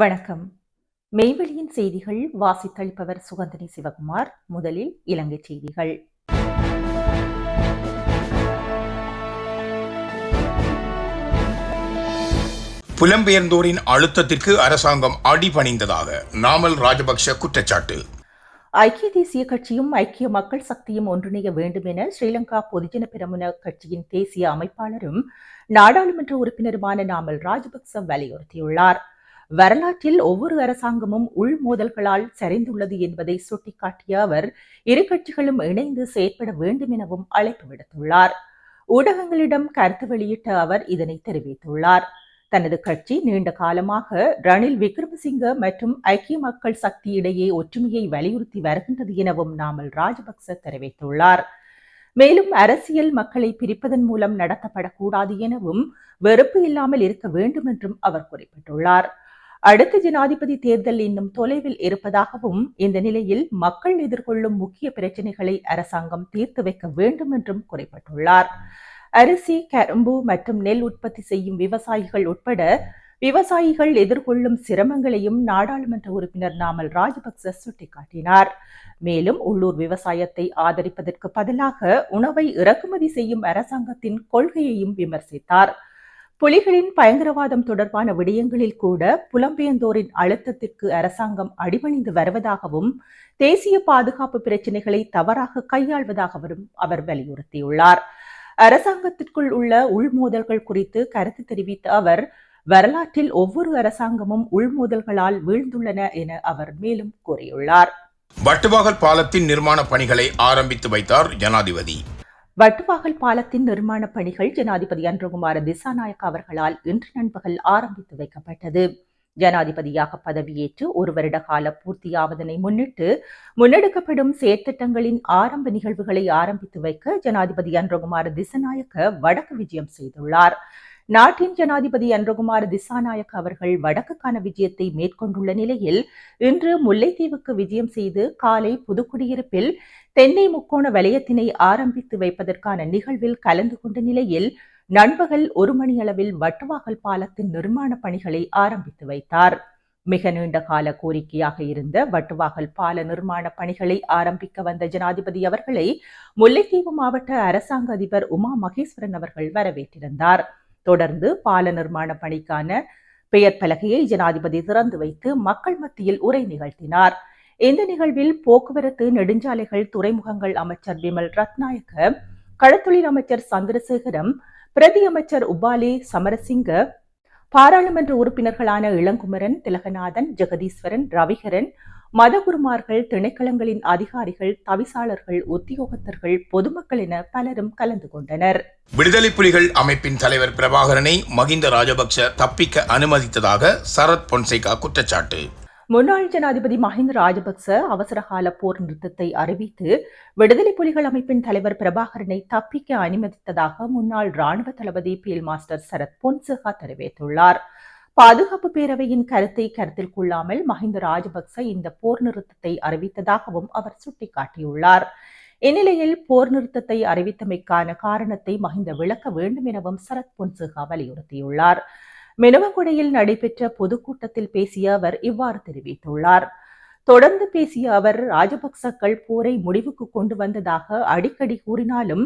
வணக்கம். மெய்வெளியின் செய்திகள் வாசித்தளிப்பவர் சுகந்தினி சிவகுமார். முதலில் இலங்கை செய்திகள். புலம்பெயர்ந்தோரின் அழுத்தத்திற்கு அரசாங்கம் அடிபணிந்ததாக நாமல் ராஜபக்ஷ குற்றச்சாட்டு. ஐக்கிய தேசிய கட்சியும் ஐக்கிய மக்கள் சக்தியும் ஒன்றிணைய வேண்டும் என ஸ்ரீலங்கா பொதுஜன பெரமுன கட்சியின் தேசிய அமைப்பாளரும் நாடாளுமன்ற உறுப்பினருமான நாமல் ராஜபக்ச வலியுறுத்தியுள்ளார். வரலாற்றில் ஒவ்வொரு அரசாங்கமும் உள் மோதல்களால் சரிந்துள்ளது என்பதை சுட்டிக்காட்டிய அவர் இரு கட்சிகளும் இணைந்து செயற்பட வேண்டும் எனவும் அழைப்பு விடுத்துள்ளார். ஊடகங்களிடம் கருத்து வெளியிட்ட அவர் இதனை தெரிவித்துள்ளார். தனது கட்சி நீண்ட காலமாக ரணில் விக்ரமசிங்க மற்றும் ஐக்கிய மக்கள் சக்தி இடையே ஒற்றுமையை வலியுறுத்தி வருகின்றது எனவும் நாமல் ராஜபக்ச தெரிவித்துள்ளார். மேலும் அரசியல் மக்களை பிரிப்பதன் மூலம் நடத்தப்படக்கூடாது எனவும் வெறுப்பு இல்லாமல் இருக்க வேண்டும் என்றும் அவர் குறிப்பிட்டுள்ளார். அடுத்த ஜனாதிபதி தேர்தல் இன்னும் தொலைவில் இருப்பதாகவும் இந்த நிலையில் மக்கள் எதிர்கொள்ளும் முக்கிய பிரச்சினைகளை அரசாங்கம் தீர்த்து வைக்க வேண்டும் என்றும் குறிப்பிட்டுள்ளார். அரிசி கரும்பு மற்றும் நெல் உற்பத்தி செய்யும் விவசாயிகள் உட்பட விவசாயிகள் எதிர்கொள்ளும் சிரமங்களையும் நாடாளுமன்ற உறுப்பினர் நாமல் ராஜபக்ச சுட்டிக்காட்டினார். மேலும் உள்ளூர் விவசாயத்தை ஆதரிப்பதற்கு பதிலாக உணவை இறக்குமதி செய்யும் அரசாங்கத்தின் கொள்கையையும் விமர்சித்தார். புலிகளின் பயங்கரவாதம் தொடர்பான விடயங்களில் கூட புலம்பெயர்ந்தோரின் அழுத்தத்திற்கு அரசாங்கம் அடிபணிந்து வருவதாகவும் தேசிய பாதுகாப்பு பிரச்சினைகளை தவறாக கையாள்வதாகவும் அவர் வலியுறுத்தியுள்ளார். அரசாங்கத்திற்குள் உள்ள உள்மோதல்கள் குறித்து கருத்து தெரிவித்த அவர் வரலாற்றில் ஒவ்வொரு அரசாங்கமும் உள்மோதல்களால் வீழ்ந்துள்ளன என அவர் மேலும் கூறியுள்ளார். வட்டுவாகல் பாலத்தின் நிர்மாண பணிகளை ஆரம்பித்து வைத்தார் ஜனாதிபதி. வட்டுவாகல் பாலத்தின் நிர்மாண பணிகள் ஜனாதிபதி அன்றகுமார திசாநாயக் அவர்களால் இன்று நண்பகல் ஆரம்பித்து வைக்கப்பட்டது. ஜனாதிபதியாக பதவியேற்று ஒரு வருட கால பூர்த்தியாவதனை முன்னிட்டு முன்னெடுக்கப்படும் செயற்திட்டங்களின் ஆரம்ப நிகழ்வுகளை ஆரம்பித்து வைக்க ஜனாதிபதி அன்றகுமார திசநாயக்க வடக்கு விஜயம் செய்துள்ளார். நாட்டின் ஜனாதிபதி அன்றகுமார் திசாநாயக் அவர்கள் வடக்குக்கான விஜயத்தை மேற்கொண்டுள்ள நிலையில் இன்று முல்லைத்தீவுக்கு விஜயம் செய்து காலை புதுக்குடியிருப்பில் தென்னை முக்கோண வலயத்தினை ஆரம்பித்து வைப்பதற்கான நிகழ்வில் கலந்து கொண்ட நிலையில் நண்பகல் ஒரு மணி அளவில் வட்டுவாகல் பாலத்தின் நிர்மாண பணிகளை ஆரம்பித்து வைத்தார். மிக நீண்ட கால கோரிக்கையாக இருந்த வட்டுவாகல் பால நிர்மாண பணிகளை ஆரம்பிக்க வந்த ஜனாதிபதி அவர்களை முல்லைத்தீவு மாவட்ட அரசாங்க அதிபர் உமா மகேஸ்வரன் அவர்கள் வரவேற்றிருந்தார். தொடர்ந்து பால நிர்மாண பணிக்கான பெயர் பலகையை ஜனாதிபதி திறந்து வைத்து மக்கள் மத்தியில் உரை நிகழ்த்தினார். இந்த நிகழ்வில் போக்குவரத்து நெடுஞ்சாலைகள் துறைமுகங்கள் அமைச்சர் விமல் ரத்நாயக்க களத்தொழில் அமைச்சர் சந்திரசேகரம் பிரதி அமைச்சர் உபாலி சமரசிங்க பாராளுமன்ற உறுப்பினர்களான இளங்குமரன் திலகநாதன் ஜெகதீஸ்வரன் ரவிகரன் மதகுருமார்கள் திணைக்களங்களின் அதிகாரிகள் தவிசாளர்கள் உத்தியோகத்தர்கள் பொதுமக்கள் என பலரும் கலந்து கொண்டனர். விடுதலை புலிகள் அமைப்பின் தலைவர் பிரபாகரனை மகிந்த ராஜபக்ஷ தப்பிக்க அனுமதித்ததாக சரத் பொன்சேகா குற்றச்சாட்டு. முன்னாள் ஜனாதிபதி மஹிந்த ராஜபக்ச அவசரகால போர் நிறுத்தத்தை அறிவித்து விடுதலை புலிகள் அமைப்பின் தலைவர் பிரபாகரனை தப்பிக்க அனுமதித்ததாக முன்னாள் ராணுவ தளபதி பீல் மாஸ்டர் சரத் பொன்சேகா தெரிவித்துள்ளார். பாதுகாப்பு பேரவையின் கருத்தை கருத்தில் கொள்ளாமல் மஹிந்த ராஜபக்ச இந்த போர் நிறுத்தத்தை அறிவித்ததாகவும் அவர் சுட்டிக்காட்டியுள்ளார். இந்நிலையில் போர் நிறுத்தத்தை அறிவித்தமைக்கான காரணத்தை மஹிந்த விளக்க வேண்டும் எனவும் சரத் பொன்சேகா வலியுறுத்தியுள்ளார். மெனுவங்குடையில் நடைபெற்ற பொதுக்கூட்டத்தில் பேசிய அவர் இவ்வாறு தெரிவித்துள்ளார். தொடர்ந்து பேசிய அவர் ராஜபக்சக்கள் போரை முடிவுக்கு கொண்டு வந்ததாக அடிக்கடி கூறினாலும்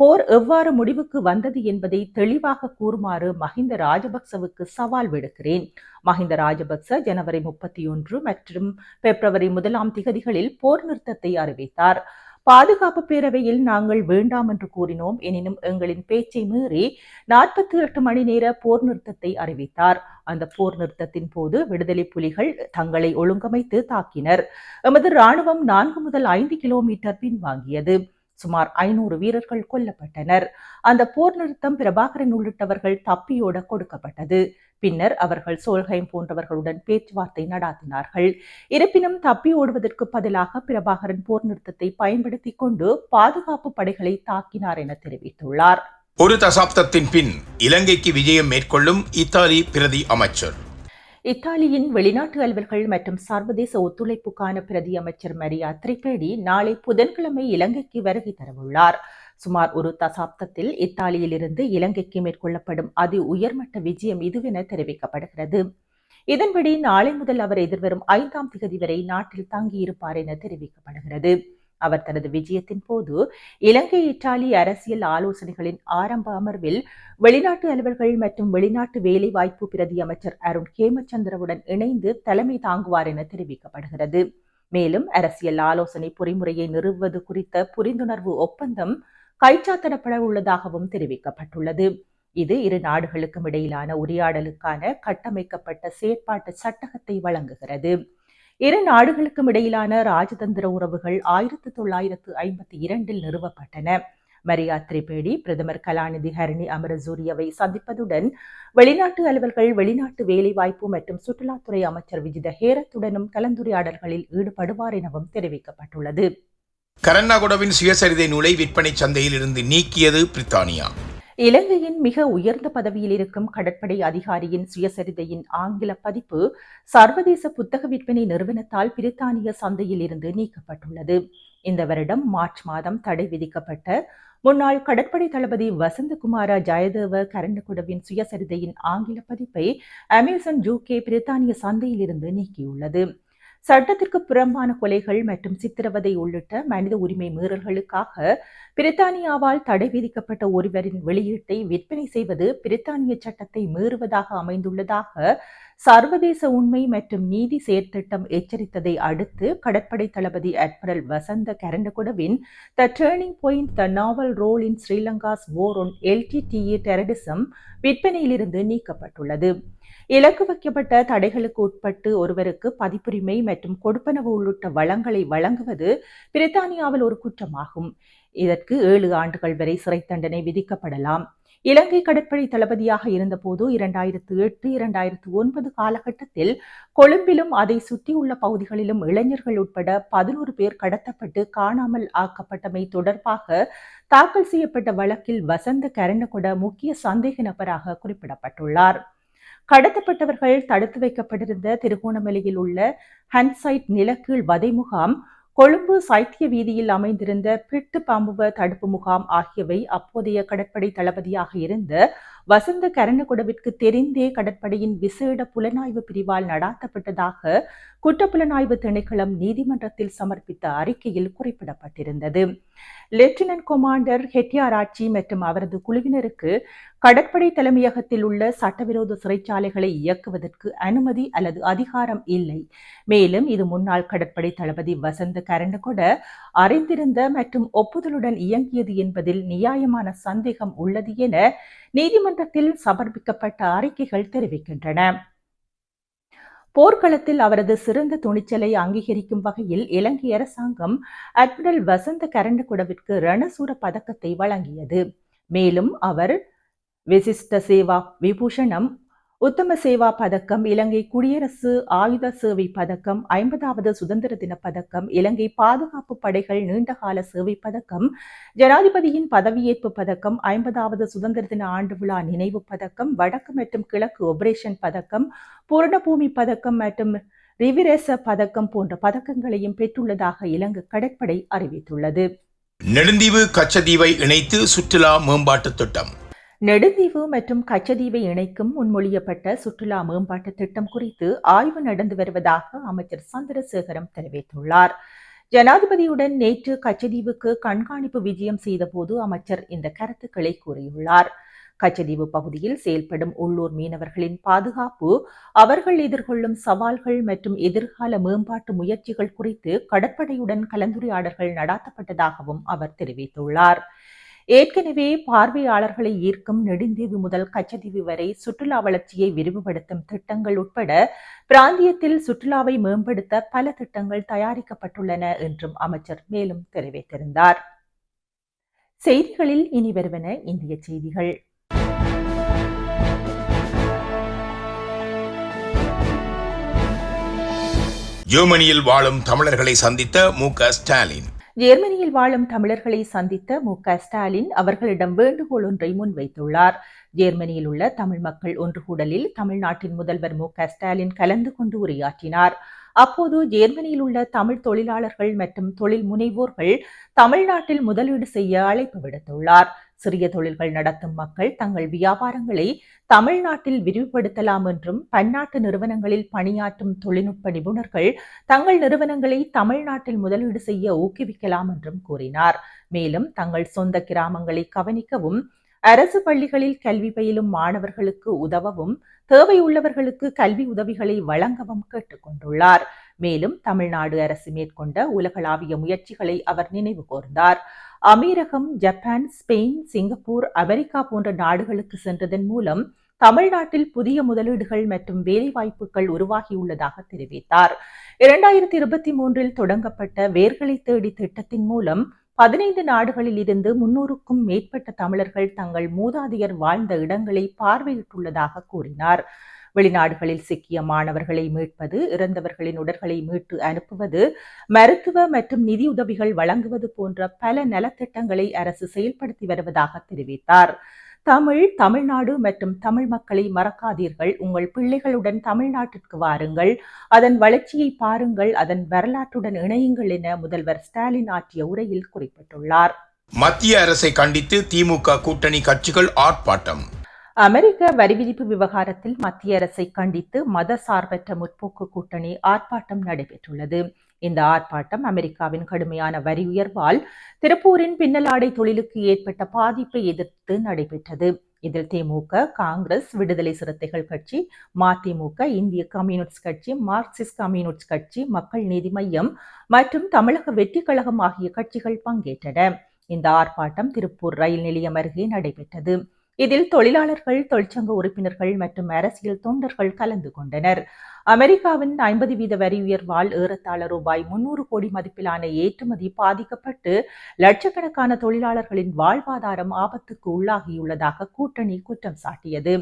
போர் எவ்வாறு முடிவுக்கு வந்தது என்பதை தெளிவாக கூறுமாறு மஹிந்த ராஜபக்சவுக்கு சவால் விடுக்கிறேன். மஹிந்த ராஜபக்ச ஜனவரி முப்பத்தி ஒன்று மற்றும் பிப்ரவரி முதலாம் திகதிகளில் போர் நிறுத்தத்தை அறிவித்தார். பாதுகாப்பு பேரவையில் நாங்கள் வேண்டாம் என்று கூறினோம். எனினும் எங்களின் பேச்சை மீறி நாற்பத்தி எட்டு மணி நேர போர் நிறுத்தத்தை அறிவித்தார். அந்த போர் நிறுத்தத்தின் போது விடுதலை புலிகள் தங்களை ஒழுங்கமைத்து தாக்கினர். எமது ராணுவம் நான்கு முதல் ஐந்து கிலோமீட்டர் பின்வாங்கியது. சுமார் ஐநூறு வீரர்கள் கொல்லப்பட்டனர். அந்த போர் நிறுத்தம் பிரபாகரன் உள்ளிட்டவர்கள் தப்பியோட கொடுக்கப்பட்டது. பின்னர் அவர்கள் சோல்ஹைம் போன்றவர்களுடன் பேச்சுவார்த்தை நடாத்தினார்கள். இருப்பினும் தப்பி ஓடுவதற்கு பதிலாக பிரபாகரன் போர் நிறுத்தத்தை பயன்படுத்தி கொண்டு பாதுகாப்பு படைகளை தாக்கினார் என தெரிவித்துள்ளார். ஒரு தசாப்தத்தின் பின் இலங்கைக்கு விஜயம் மேற்கொள்ளும் இத்தாலி பிரதி அமைச்சர் இத்தாலியின் வெளிநாட்டு அலுவல்கள் மற்றும் சர்வதேச ஒத்துழைப்புக்கான பிரதி அமைச்சர் மரியா திரிபேடி நாளை புதன்கிழமை இலங்கைக்கு வருகை தரவுள்ளார். சுமார் ஒரு தசாப்தத்தில் இத்தாலியிலிருந்து இலங்கைக்கு மேற்கொள்ளப்படும் அதி உயர்மட்ட விஜயம் இதுவென தெரிவிக்கப்படுகிறது. இதன்படி நாளை முதல் அவர் எதிர்வரும் ஐந்தாம் திகதி வரை நாட்டில் தங்கியிருப்பார் என தெரிவிக்கப்படுகிறது. அவர் தனது விஜயத்தின் போது இலங்கை இத்தாலி அரசியல் ஆலோசனைகளின் ஆரம்ப அமர்வில் வெளிநாட்டு அலுவல்கள் மற்றும் வெளிநாட்டு வேலைவாய்ப்பு பிரதி அமைச்சர் அருண் கேமச்சந்திரவுடன் இணைந்து தலைமை தாங்குவார் என தெரிவிக்கப்படுகிறது. மேலும் அரசியல் ஆலோசனை பொறிமுறையை நிறுவுவது குறித்த புரிந்துணர்வு ஒப்பந்தம் கைச்சாத்திடப்பட உள்ளதாகவும் தெரிவிக்கப்பட்டுள்ளது. இது இரு நாடுகளுக்கும் இடையிலான உரையாடலுக்கான கட்டமைக்கப்பட்ட செயற்பாட்டு சட்டகத்தை வழங்குகிறது. இரு நாடுகளுக்கும் இடையிலான ராஜதந்திர உறவுகள் ஆயிரத்தி தொள்ளாயிரத்து ஐம்பத்தி இரண்டில் நிறுவப்பட்டன. மரியா திரிபேடி பிரதமர் கலாநிதி ஹரணி அமரசூரியவை சந்திப்பதுடன் வெளிநாட்டு அலுவல்கள் வெளிநாட்டு வேலைவாய்ப்பு மற்றும் சுற்றுலாத்துறை அமைச்சர் விஜித ஹேரத்துடனும் கலந்துரையாடல்களில் ஈடுபடுவார் எனவும் தெரிவிக்கப்பட்டுள்ளது. கரன்னாகுடவின் சுயசரிதை நூலை விற்பனை சந்தையில் இருந்து நீக்கியது பிரித்தானியா. இலங்கையின் மிக உயர்ந்த பதவியில் இருக்கும் கடற்படை அதிகாரியின் சுயசரிதையின் ஆங்கில பதிப்பு சர்வதேச புத்தக விற்பனை நிறுவனத்தால் பிரித்தானிய சந்தையில் இருந்து நீக்கப்பட்டுள்ளது. இந்த வருடம் மார்ச் மாதம் தடை விதிக்கப்பட்ட முன்னாள் கடற்படை தளபதி வசந்தகுமார ஜயதேவ கரண்டகுடவின் சுயசரிதையின் ஆங்கில பதிப்பை அமேசான் ஜூகே பிரித்தானிய சந்தையில் இருந்து நீக்கியுள்ளது. சட்டத்திற்கு புறம்பான கொலைகள் மற்றும் சித்திரவதை உள்ளிட்ட மனித உரிமை மீறல்களுக்காக பிரித்தானியாவால் தடை விதிக்கப்பட்ட ஒருவரின் வெளியீட்டை விற்பனை செய்வது பிரித்தானிய சட்டத்தை மீறுவதாக அமைந்துள்ளதாக சர்வதேச உண்மை மற்றும் நீதி செயற்திட்டம் எச்சரித்ததை அடுத்து கடற்படை தளபதி admiral Vasantha கரண்டகுடவின் the turning point the naval role in Sri Lanka's war on LTTE terrorism விற்பனையிலிருந்து நீக்கப்பட்டுள்ளது. இலக்கு வைக்கப்பட்ட தடைகளுக்கு உட்பட்டு ஒருவருக்கு பதிப்புரிமை மற்றும் கொடுப்பனவு உள்ளிட்ட வளங்களை வழங்குவது பிரித்தானியாவில் ஒரு குற்றமாகும். இதற்கு ஏழு ஆண்டுகள் வரை சிறை தண்டனை விதிக்கப்படலாம். இலங்கை கடற்படை தளபதியாக இருந்தபோது இரண்டாயிரத்து எட்டு இரண்டாயிரத்து ஒன்பது காலகட்டத்தில் கொழும்பிலும் அதை சுற்றியுள்ள பகுதிகளிலும் இளைஞர்கள் உட்பட பதினோரு பேர் கடத்தப்பட்டு காணாமல் ஆக்கப்பட்டமை தொடர்பாக தாக்கல் செய்யப்பட்ட வழக்கில் வசந்த கரணகொட முக்கிய சந்தேக நபராக குறிப்பிடப்பட்டுள்ளார். கடத்தப்பட்டவர்கள் தடுத்து வைக்கப்பட்டிருந்த திருகோணமலையில் உள்ள ஹன்சைட் நிலக்கீழ் வதை முகாம் கொழும்பு சைத்திய வீதியில் அமைந்திருந்த பிட்டு பாம்புவ தடுப்பு முகாம் ஆகியவை அப்போதைய கடற்படை தளபதியாக இருந்த வசந்த கரணகுடவிற்கு தெரிந்தே கடற்படையின் விசேட புலனாய்வு பிரிவால் நடாத்தப்பட்டதாக குற்றப்புலனாய்வு திணைக்களம் நீதிமன்றத்தில் சமர்ப்பித்த அறிக்கையில் குறிப்பிடப்பட்டிருந்தது. லெப்டினன்ட் கொமாண்டர் ஹெட்டியாராட்சி மற்றும் அவரது குழுவினருக்கு கடற்படை தலைமையகத்தில் உள்ள சட்டவிரோத சிறைச்சாலைகளை இயக்குவதற்கு அனுமதி அல்லது அதிகாரம் இல்லை. மேலும் இது முன்னாள் கடற்படை தளபதி வசந்த கரண்டகொட அறிந்திருந்த மற்றும் ஒப்புதலுடன் இயங்கியது என்பதில் நியாயமான சந்தேகம் உள்ளது என நீதிமன்றத்தில் சமர்ப்பிக்கப்பட்ட அறிக்கைகள் தெரிவிக்கின்றன. போர்க்களத்தில் அவரது சிறந்த துணிச்சலை அங்கீகரிக்கும் வகையில் இலங்கை அரசாங்கம் அட்மிரல் வசந்த கரண்டகுடவிற்கு ரணசூர பதக்கத்தை வழங்கியது. மேலும் அவர் விசிஷ்ட சேவா விபூஷணம் உத்தம சேவா பதக்கம் இலங்கை குடியரசு ஆயுத சேவை பதக்கம் ஐம்பதாவது சுதந்திர தின பதக்கம் இலங்கை பாதுகாப்பு படைகள் நீண்டகால சேவை பதக்கம் ஜனாதிபதியின் பதவியேற்பு பதக்கம் ஐம்பதாவது சுதந்திர தின ஆண்டு விழா நினைவு பதக்கம் வடக்கு மற்றும் கிழக்கு ஒபரேஷன் பதக்கம் பூரணபூமி பதக்கம் மற்றும் ரிவிரேச பதக்கம் போன்ற பதக்கங்களையும் பெற்றுள்ளதாக இலங்கை கடற்படை அறிவித்துள்ளது. நெடுந்தீவு கச்சதீவை இணைத்து சுற்றுலா மேம்பாட்டு திட்டம். நெடுந்தீவு மற்றும் கச்சதீவை இணைக்கும் முன்மொழியப்பட்ட சுற்றுலா மேம்பாட்டு திட்டம் குறித்து ஆய்வு நடந்து வருவதாக அமைச்சர் சந்திரசேகரம் தெரிவித்துள்ளார். ஜனாதிபதியுடன் நேற்று கச்சதீவுக்கு கண்காணிப்பு விஜயம் செய்தபோது அமைச்சர் இந்த கருத்துக்களை கூறியுள்ளார். கச்சதீவு பகுதியில் செயல்படும் உள்ளூர் மீனவர்களின் பாதுகாப்பு அவர்கள் எதிர்கொள்ளும் சவால்கள் மற்றும் எதிர்கால மேம்பாட்டு முயற்சிகள் குறித்து கடற்படையுடன் கலந்துரையாடல்கள் நடாத்தப்பட்டதாகவும் அவர் தெரிவித்துள்ளார். ஏற்கனவே பார்வையாளர்களை ஈர்க்கும் நெடுந்தீவு முதல் கச்சதீவு வரை சுற்றுலா வளர்ச்சியை விரிவுபடுத்தும் திட்டங்கள் உட்பட பிராந்தியத்தில் சுற்றுலாவை மேம்படுத்த பல திட்டங்கள் தயாரிக்கப்பட்டுள்ளன என்றும் அமைச்சர் மேலும் தெரிவித்திருந்தார். செய்திகளில் இனி வருவன இந்திய செய்திகள். ஜெர்மனியில் வாழும் தமிழர்களை சந்தித்த மு க ஸ்டாலின். ஜெர்மனியில் வாழும் தமிழர்களை சந்தித்த மு. ஸ்டாலின் அவர்களிடம் வேண்டுகோள் ஒன்றை முன்வைத்துள்ளார். ஜெர்மனியில் உள்ள தமிழ் மக்கள் ஒன்றுகூடலில் தமிழ்நாட்டின் முதல்வர் மு. க. ஸ்டாலின் கலந்து கொண்டு உரையாற்றினார். அப்போது ஜெர்மனியில் உள்ள தமிழ் தொழிலாளர்கள் மற்றும் தொழில் முனைவோர்கள் தமிழ்நாட்டில் முதலீடு செய்ய அழைப்பு விடுத்துள்ளார். சிறிய தொழில்கள் நடத்தும் மக்கள் தங்கள் வியாபாரங்களை தமிழ்நாட்டில் விரிவுபடுத்தலாம் என்றும் பன்னாட்டு நிறுவனங்களில் பணியாற்றும் தொழில்நுட்ப நிபுணர்கள் தங்கள் நிறுவனங்களை தமிழ்நாட்டில் முதலீடு செய்ய ஊக்குவிக்கலாம் என்றும் கூறினார். மேலும் தங்கள் சொந்த கிராமங்களை கவனிக்கவும் அரசு பள்ளிகளில் கல்வி பயிலும் மாணவர்களுக்கு உதவவும் தேவையுள்ளவர்களுக்கு கல்வி உதவிகளை வழங்கவும் கேட்டுக்கொண்டுள்ளார் மேலும் தமிழ்நாடு அரசு மேற்கொண்ட உலகளாவிய முயற்சிகளை அவர் நினைவு கூர்ந்தார். அமீரகம் ஜப்பான் ஸ்பெயின் சிங்கப்பூர் அமெரிக்கா போன்ற நாடுகளுக்கு சென்றதன் மூலம் தமிழ்நாட்டில் புதிய முதலீடுகள் மற்றும் வேலைவாய்ப்புகள் உருவாகியுள்ளதாக தெரிவித்தார். இரண்டாயிரத்தி இருபத்தி மூன்றில் தொடங்கப்பட்ட வேர்களை தேடி திட்டத்தின் மூலம் பதினைந்து நாடுகளில் இருந்து முன்னூறுக்கும் மேற்பட்ட தமிழர்கள் தங்கள் மூதாதையர் வாழ்ந்த இடங்களை பார்வையிட்டுள்ளதாக கூறினார். வெளிநாடுகளில் சிக்கிய மாணவர்களை மீட்பது இறந்தவர்களின் உடல்களை மீட்டு அனுப்புவது மருத்துவ மற்றும் நிதியுதவிகள் வழங்குவது போன்ற பல நலத்திட்டங்களை அரசு செயல்படுத்தி வருவதாக தெரிவித்தார். தமிழ் தமிழ்நாடு மற்றும் தமிழ் மக்களை மறக்காதீர்கள். உங்கள் பிள்ளைகளுடன் தமிழ்நாட்டிற்கு வாருங்கள். அதன் வளர்ச்சியை பாருங்கள். அதன் வரலாற்றுடன் இணையுங்கள் என முதல்வர் ஸ்டாலின் ஆற்றிய உரையில் குறிப்பிட்டுள்ளார். மத்திய அரசை கண்டித்து திமுக கூட்டணி கட்சிகள் ஆர்ப்பாட்டம். அமெரிக்க வரிவிதிப்பு விவகாரத்தில் மத்திய அரசை கண்டித்து மத சார்பற்ற முற்போக்கு கூட்டணி ஆர்ப்பாட்டம் நடைபெற்றுள்ளது. இந்த ஆர்ப்பாட்டம் அமெரிக்காவின் கடுமையான வரி உயர்வால் திருப்பூரின் பின்னலாடை தொழிலுக்கு ஏற்பட்ட பாதிப்பை எதிர்த்து நடைபெற்றது. இதில் திமுக காங்கிரஸ் விடுதலை சிறுத்தைகள் கட்சி மதிமுக இந்திய கம்யூனிஸ்ட் கட்சி மார்க்சிஸ்ட் கம்யூனிஸ்ட் கட்சி மக்கள் நீதி மையம் மற்றும் தமிழக வெற்றி கழகம் ஆகிய கட்சிகள் பங்கேற்றன. இந்த ஆர்ப்பாட்டம் திருப்பூர் ரயில் நிலையம் அருகே நடைபெற்றது. இதில் தொழிலாளர்கள் தொழிற்சங்க உறுப்பினர்கள் மற்றும் அரசியல் தொண்டர்கள் கலந்து கொண்டனர். அமெரிக்காவின் ஐம்பது வீத வரி உயர்வால் ஏறத்தாழ ரூபாய் முன்னூறு கோடி மதிப்பிலான ஏற்றுமதி பாதிக்கப்பட்டு லட்சக்கணக்கான தொழிலாளர்களின் வாழ்வாதாரம் ஆபத்துக்கு உள்ளாகியுள்ளதாக கூட்டணி குற்றம் சாட்டியது.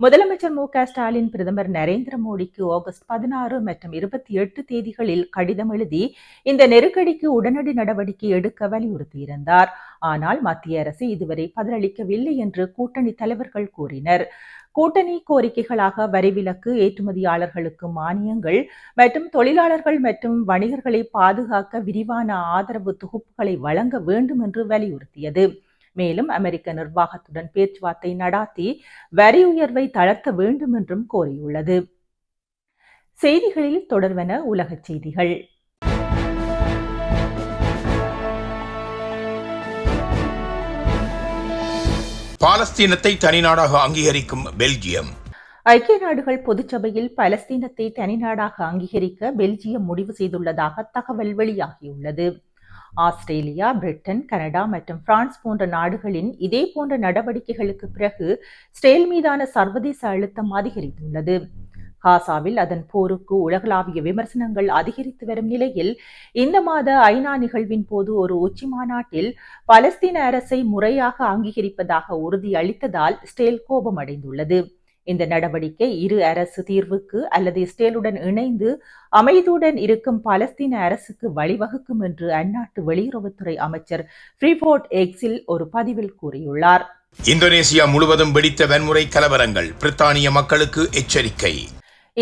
முதலமைச்சர் மு க ஸ்டாலின் பிரதமர் நரேந்திர மோடிக்கு ஆகஸ்ட் பதினாறு மற்றும் இருபத்தி எட்டு தேதிகளில் கடிதம் எழுதி இந்த நெருக்கடிக்கு உடனடி நடவடிக்கை எடுக்க வலியுறுத்தியிருந்தார். ஆனால் மத்திய அரசு இதுவரை பதிலளிக்கவில்லை என்று கூட்டணி தலைவர்கள் கூறினர். கூட்டணி கோரிக்கைகளாக வரிவிலக்கு ஏற்றுமதியாளர்களுக்கு மானியங்கள் மற்றும் தொழிலாளர்கள் மற்றும் வணிகர்களை பாதுகாக்க விரிவான ஆதரவு தொகுப்புகளை வழங்க வேண்டும் என்று வலியுறுத்தியது. மேலும் அமெரிக்க நிர்வாகத்துடன் பேச்சுவார்த்தை நடாத்தி வரி உயர்வை தளர்த்த வேண்டும் என்றும் கோரியுள்ளது. செய்திகளில் தொடர்வன உலகச் செய்திகள். பாலஸ்தீனத்தை தனிநாடாக அங்கீகரிக்கும் பெல்ஜியம். ஐக்கிய நாடுகள் பொதுச்சபையில் பலஸ்தீனத்தை தனிநாடாக அங்கீகரிக்க பெல்ஜியம் முடிவு செய்துள்ளதாக தகவல் வெளியாகியுள்ளது. ஆஸ்திரேலியா பிரிட்டன் கனடா மற்றும் பிரான்ஸ் போன்ற நாடுகளின் இதே போன்ற நடவடிக்கைகளுக்கு பிறகு ஸ்டேல் மீதான சர்வதேச அழுத்தம் அதிகரித்துள்ளது. காசாவில் அதன் போருக்கு உலகளாவிய விமர்சனங்கள் அதிகரித்து வரும் நிலையில் இந்த மாத ஐநா நிகழ்வின் போது ஒரு உச்சி மாநாட்டில் பலஸ்தீன அரசை முறையாக அங்கீகரிப்பதாக உறுதியளித்ததால் ஸ்டேல் கோபமடைந்துள்ளது. இந்த நடவடிக்கை இரு அரசு தீர்வுக்கு அல்லது இஸ்ரேலுடன் இணைந்து அமைதியுடன் இருக்கும் பலஸ்தீன அரசுக்கு வழிவகுக்கும் என்று அந்நாட்டு வெளியுறவுத்துறை அமைச்சர் ஃப்ரீபோர்ட் எக்ஸில் ஒரு பதிவில் கூறியுள்ளார். இந்தோனேசியா முழுவதும் வெடித்த வன்முறை கலவரங்கள் பிரித்தானிய மக்களுக்கு எச்சரிக்கை.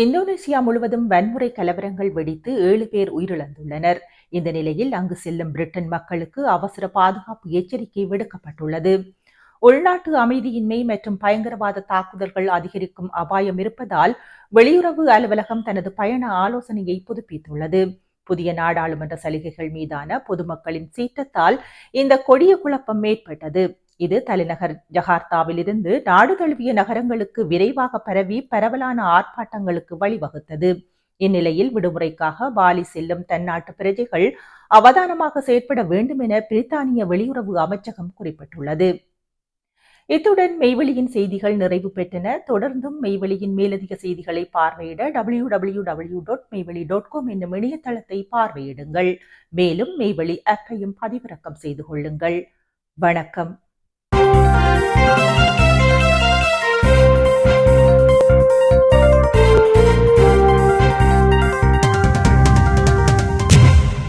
இந்தோனேசியா முழுவதும் வன்முறை கலவரங்கள் வெடித்து ஏழு பேர் உயிரிழந்துள்ளனர். இந்த நிலையில் அங்கு செல்லும் பிரிட்டன் மக்களுக்கு அவசர பாதுகாப்பு எச்சரிக்கை விடுக்கப்பட்டுள்ளது. உள்நாட்டு அமைதியின்மை மற்றும் பயங்கரவாத தாக்குதல்கள் அதிகரிக்கும் அபாயம் இருப்பதால் வெளியுறவு அலுவலகம் தனது பயண ஆலோசனையை புதுப்பித்துள்ளது. புதிய நாடாளுமன்ற சலுகைகள் மீதான பொதுமக்களின் சீற்றத்தால் இந்த கொடிய குழப்பம் ஏற்பட்டது. இது தலைநகர் ஜகார்த்தாவிலிருந்து நாடு தழுவிய நகரங்களுக்கு விரைவாக பரவி பரவலான ஆர்ப்பாட்டங்களுக்கு வழிவகுத்தது. இந்நிலையில் விடுமுறைக்காக பாலி செல்லும் தன்னாட்டு பிரஜைகள் அவதானமாக செயற்பட வேண்டும் என பிரித்தானிய வெளியுறவு அமைச்சகம் குறிப்பிட்டுள்ளது. இத்துடன் மெய்வெளியின் செய்திகள் நிறைவு பெற்றன. தொடர்ந்தும் மெய்வெளியின் மேலதிக செய்திகளை பார்வையிட W W W dot Meiveli dot com என்னும் இணையதளத்தை பார்வையிடுங்கள். மேலும் மெய்வெளி ஆப்பையும் பதிவிறக்கம் செய்து கொள்ளுங்கள். வணக்கம். Thank you.